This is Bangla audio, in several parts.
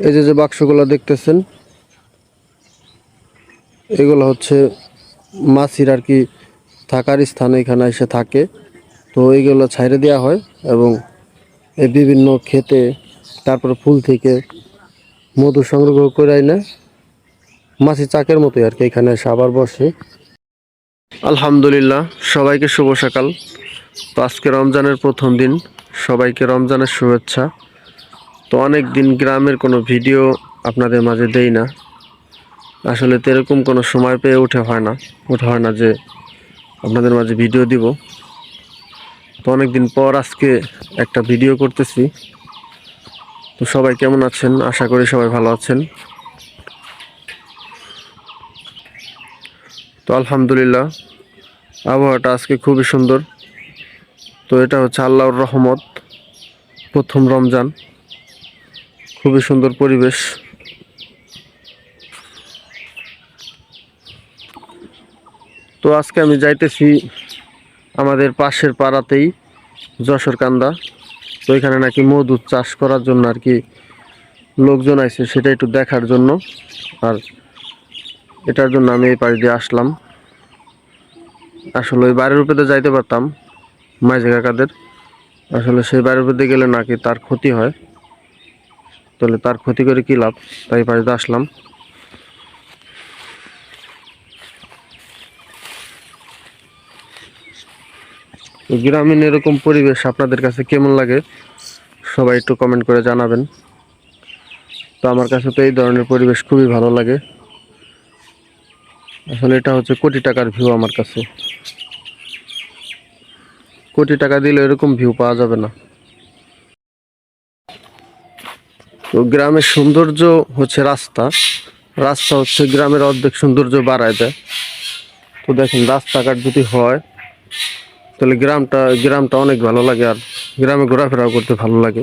এই যে যে বাক্সগুলো দেখতেছেন, এগুলো হচ্ছে মাছির আর কি থাকার স্থান এখানে এসে থাকে। তো এইগুলো ছাইড়ে দেওয়া হয় এবং এই বিভিন্ন ক্ষেতে, তারপর ফুল থেকে মধু সংগ্রহ করে আইনে মাছি চাকের মতোই আর কি এখানে এসে আবার বসে। আলহামদুলিল্লাহ, সবাইকে শুভ সকাল। তো আজকে রমজানের প্রথম দিন, সবাইকে রমজানের শুভেচ্ছা। তো অনেক দিন গ্রামের কোনো ভিডিও আপনাদের মাঝে দেই না। আসলে তো এরকম কোনো সময় পেয়ে উঠে হয় না। উঠে হয় না যে আপনাদের মাঝে ভিডিও দিব। তো অনেক দিন পর আজকে একটা ভিডিও করতেছি। তো সবাই কেমন আছেন? আশা করি সবাই ভালো আছেন। তো আলহামদুলিল্লাহ, আবহাওয়াটা আজকে খুবই সুন্দর। তো এটা হচ্ছে আল্লাহর রহমত, প্রথম রমজান। খুবই সুন্দর পরিবেশ। তো আজকে আমি যাইতেছি আমাদের পাশের পাড়াতেই যশোর কান্দা। তো এখানে নাকি মধু চাষ করার জন্য আর কি লোকজন আছে সেটা একটু দেখার জন্য। আর এটার জন্য আমি এই পাশ দিয়ে আসলাম। আসলে ওই বাড়ির উপরে যাইতে পারতাম মাঝে কাকাদের। আসলে সেই বাড়ির উপরে গেলে নাকি তার ক্ষতি হয়। তাহলে তার ক্ষতি করে কি লাভ? তাই পাশ আসলাম। গ্রামীণ এরকম পরিবেশ আপনাদের কাছে কেমন লাগে? সবাই একটু কমেন্ট করে জানাবেন। তো আমার কাছে তো এই ধরনের পরিবেশ খুবই ভালো লাগে। আসলে এটা হচ্ছে কোটি টাকার ভিউ আমার কাছে। কোটি টাকা দিলে এরকম ভিউ পাওয়া যাবে না। তো গ্রামের সৌন্দর্য হচ্ছে রাস্তা। রাস্তা হচ্ছে গ্রামের অর্ধেক সৌন্দর্য বাড়ায় দেয়। তো দেখেন রাস্তাঘাট যদি হয়, তাহলে গ্রামটা গ্রামটা অনেক ভালো লাগে আর গ্রামে ঘোরাফেরাও করতে ভালো লাগে।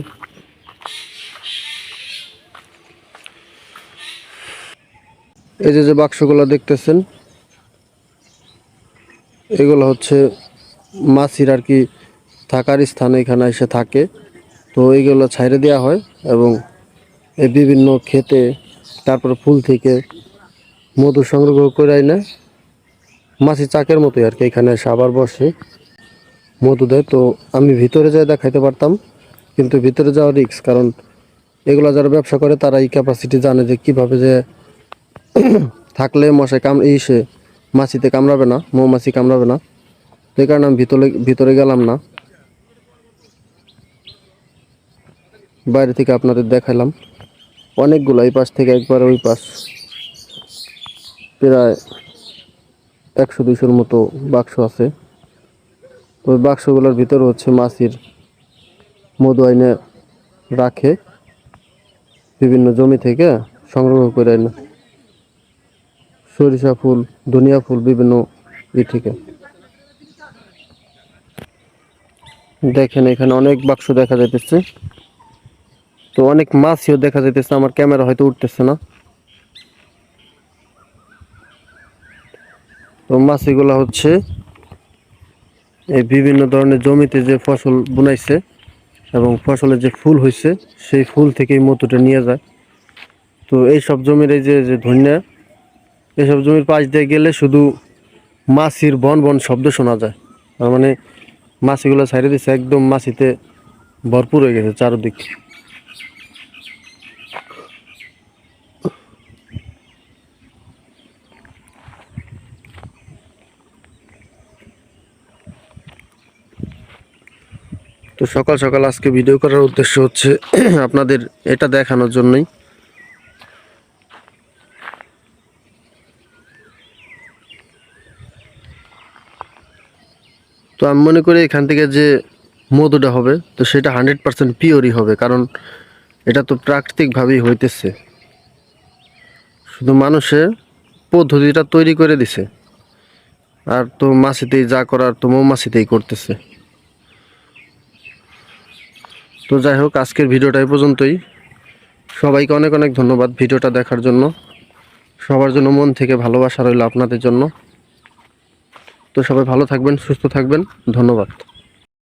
এই যে যে বাক্সগুলো দেখতেছেন, এগুলো হচ্ছে মাছির আর কি থাকার স্থান এখানে এসে থাকে। তো এইগুলো ছাইড়ে দেওয়া হয় এবং বিভিন্ন ক্ষেতে তারপর ফুল থেকে মধু সংগ্রহ করে আইনে মাছি চাকের মতোই আর কি, এখানে এসে আবার বসে মধু দেয়। তো আমি ভিতরে যাই দেখাইতে পারতাম, কিন্তু ভিতরে যাওয়া রিক্স কারণ এগুলো যারা ব্যবসা করে তারা এই ক্যাপাসিটি জানে যে কীভাবে যে থাকলে মশাই কাম, এই সে মাছিতে কামড়াবে না, মৌমাছি কামড়াবে না। এই কারণে আমি ভিতরে ভিতরে গেলাম না। বাইরে থেকে আপনাদের দেখালাম অনেকগুলো, এই পাশ থেকে একবার ওই পাশ। প্রায় একশো দুইশোর মতো বাক্স আছে। ওই বাক্সগুলোর ভিতরে হচ্ছে মাছির মধু আইনে রাখে। বিভিন্ন জমি থেকে সংগ্রহ করে আইনে সরিষা ফুল, ধনিয়া ফুল, বিভিন্ন ই থেকে। দেখেন এখানে অনেক বাক্স দেখা যাইতেছে। তো অনেক মাছও দেখা যাইতেছে, আমার ক্যামেরা হয়তো উঠতেছে না। তো মাছিগুলো হচ্ছে এই বিভিন্ন ধরনের জমিতে যে ফসল বুনাইছে এবং ফসলের যে ফুল হয়েছে সেই ফুল থেকে এই মধুটা নিয়ে যায়। তো এই সব জমির এই যে যে ধনিয়া, এইসব জমির পাশ দিয়ে গেলে শুধু মাছির বন বন শব্দ শোনা যায়। তার মানে মাছিগুলো ছাইড়ে দিচ্ছে একদম মাছিতে ভরপুর হয়ে গেছে চারদিক। তো সকাল সকাল আজকে ভিডিও করার উদ্দেশ্য হচ্ছে আপনাদের এটা দেখানোর জন্যই। তো আমি মনে করি এখান থেকে যে মধুটা হবে, তো সেটা হান্ড্রেড পার্সেন্ট পিওরই হবে, কারণ এটা তো প্রাকৃতিকভাবেই হইতেছে। শুধু মানুষের পদ্ধতিটা তৈরি করে দিছে। আর তো মাছিতেই যা করার তো মৌমাছিতেই করতেছে। তো যাই হোক, আজকের ভিডিওটা এই পর্যন্তই। সবাইকে অনেক অনেক ধন্যবাদ ভিডিওটা দেখার জন্য। সবার জন্য মন থেকে ভালোবাসা রইল আপনাদের জন্য। তো সবাই ভালো থাকবেন, সুস্থ থাকবেন। ধন্যবাদ।